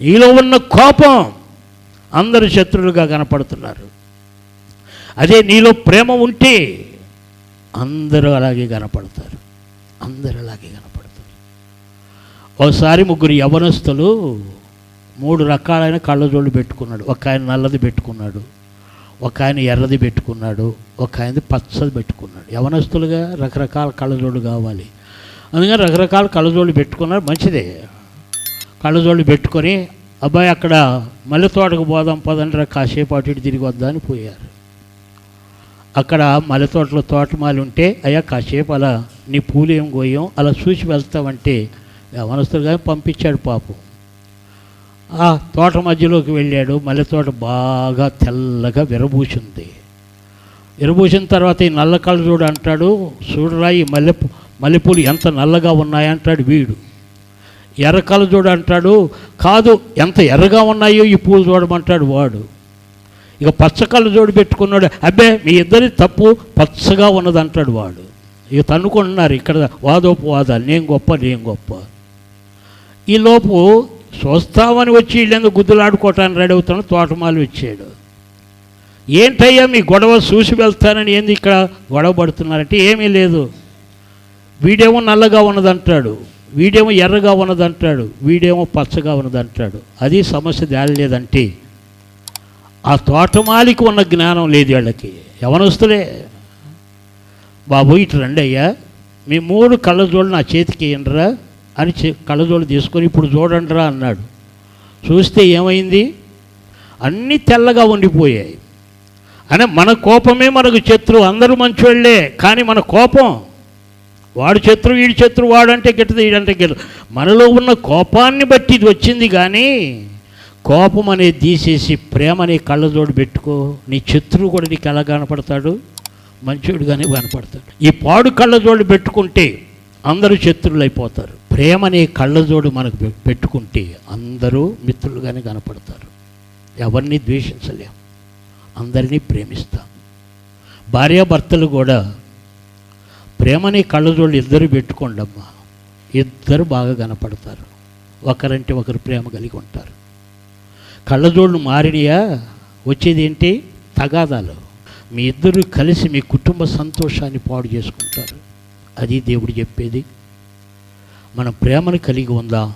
నీలో ఉన్న కోపం అందరు శత్రువులుగా కనపడుతున్నారు. అదే నీలో ప్రేమ ఉంటే అందరూ అలాగే కనపడతారు. అందరూ అలాగే కనపడతారు. ఒకసారి ముగ్గురు యవనస్తులు మూడు రకాలైన కళ్ళజోళ్ళు పెట్టుకున్నాడు. ఒక ఆయన నల్లది పెట్టుకున్నాడు. ఒక ఆయన ఎర్రది పెట్టుకున్నాడు. ఒక ఆయనది పచ్చది పెట్టుకున్నాడు. యవనస్తులుగా రకరకాల కళ్ళజోళ్ళు కావాలి. అందుకని రకరకాల కళ్ళజోళ్ళు పెట్టుకున్నారు. మంచిదే. కళ్ళజోళ్ళు పెట్టుకొని అబ్బాయి అక్కడ మల్లె తోటకు పోదాం పదండ్రా కాసేపు అటు ఇటు తిరిగి వద్దామని పోయారు. అక్కడ మల్లె తోటలో తోటమాలి ఉంటే అయ్యా కాసేపు అలా నీ పూలు ఏం అలా చూసి వెళ్తామంటే యవనస్తులుగా పంపించాడు పాపం. ఆ తోట మధ్యలోకి వెళ్ళాడు. మల్లె తోట బాగా తెల్లగా విరబూసింది. విరబూసిన తర్వాత ఈ నల్ల కళ్ళజోడు చూడు అంటాడు చూడరా ఈ మల్లె మల్లెపూలు ఎంత నల్లగా ఉన్నాయంటాడు వీడు. ఎర్రకాలు చూడు అంటాడు. కాదు ఎంత ఎర్రగా ఉన్నాయో ఈ పూలు చూడమంటాడు వాడు. ఇక పచ్చ కళ్ళు జోడు పెట్టుకున్నాడు. అబ్బే మీ ఇద్దరి తప్పు పచ్చగా ఉన్నది అంటాడు వాడు. ఇక తన్నుకుంటున్నారు ఇక్కడ వాదోపవాదాలు. నేను గొప్ప నేను గొప్ప. ఈలోపు చూస్తామని వచ్చి వీళ్ళెందుకు గుద్దులాడుకోవటానికి రెడీ అవుతాను తోటమాలు వచ్చాడు. ఏంటయ్యా మీ గొడవ చూసి వెళ్తానని ఏంది ఇక్కడ గొడవ పడుతున్నారంటే? ఏమీ లేదు. వీడేమో నల్లగా ఉన్నదంటాడు. వీడేమో ఎర్రగా ఉన్నదంటాడు వీడేమో పచ్చగా ఉన్నదంటాడు. అది సమస్య తేలలేదంటే ఆ తోటమాలికి ఉన్న జ్ఞానం లేదు వాళ్ళకి. యవనస్తులే. బాబు ఇటు రండి అయ్యా మీ మూడు కళ్ళజోళ్ళు నా చేతికి ఇయ్యండిరా అని చే- కళ్ళజోళ్ళు తీసుకొని ఇప్పుడు చూడండిరా అన్నాడు. చూస్తే ఏమైంది? అన్నీ తెల్లగా ఉండిపోయాయి. అనే మన కోపమే మనకు శత్రువు అందరూ మంచోళ్ళే కానీ మన కోపం వాడు శత్రువు వీడి శత్రువు వాడంటే గిట్టదు వీడంటే గిట్టదు. మనలో ఉన్న కోపాన్ని బట్టి ఇది వచ్చింది కానీ కోపం అనేది తీసేసి ప్రేమ అనే కళ్ళజోడు పెట్టుకో. నీ శత్రువు కూడా నీకు ఎలా కనపడతాడు? మంచోడుగానే కనపడతాడు. ఈ పాడు కళ్ళజోడు పెట్టుకుంటే అందరూ శత్రువులు అయిపోతారు ప్రేమ అనే కళ్ళజోడు మనకు పె- పెట్టుకుంటే అందరూ మిత్రులుగానే కనపడతారు. ఎవరిని ద్వేషించలేం. అందరినీ ప్రేమిస్తాం. భార్యాభర్తలు కూడా ప్రేమని కళ్ళజోళ్ళు ఇద్దరు పెట్టుకోండి అమ్మా ఇద్దరు బాగా కనపడతారు. ఒకరంటే ఒకరు ప్రేమ కలిగి ఉంటారు. కళ్ళజోళ్ళు మారినయా? వచ్చేది ఏంటి తగాదాలు. మీ ఇద్దరు కలిసి మీ కుటుంబ సంతోషాన్ని పాడు చేసుకుంటారు. అది దేవుడు చెప్పేది. మనం ప్రేమను కలిగి ఉందాం.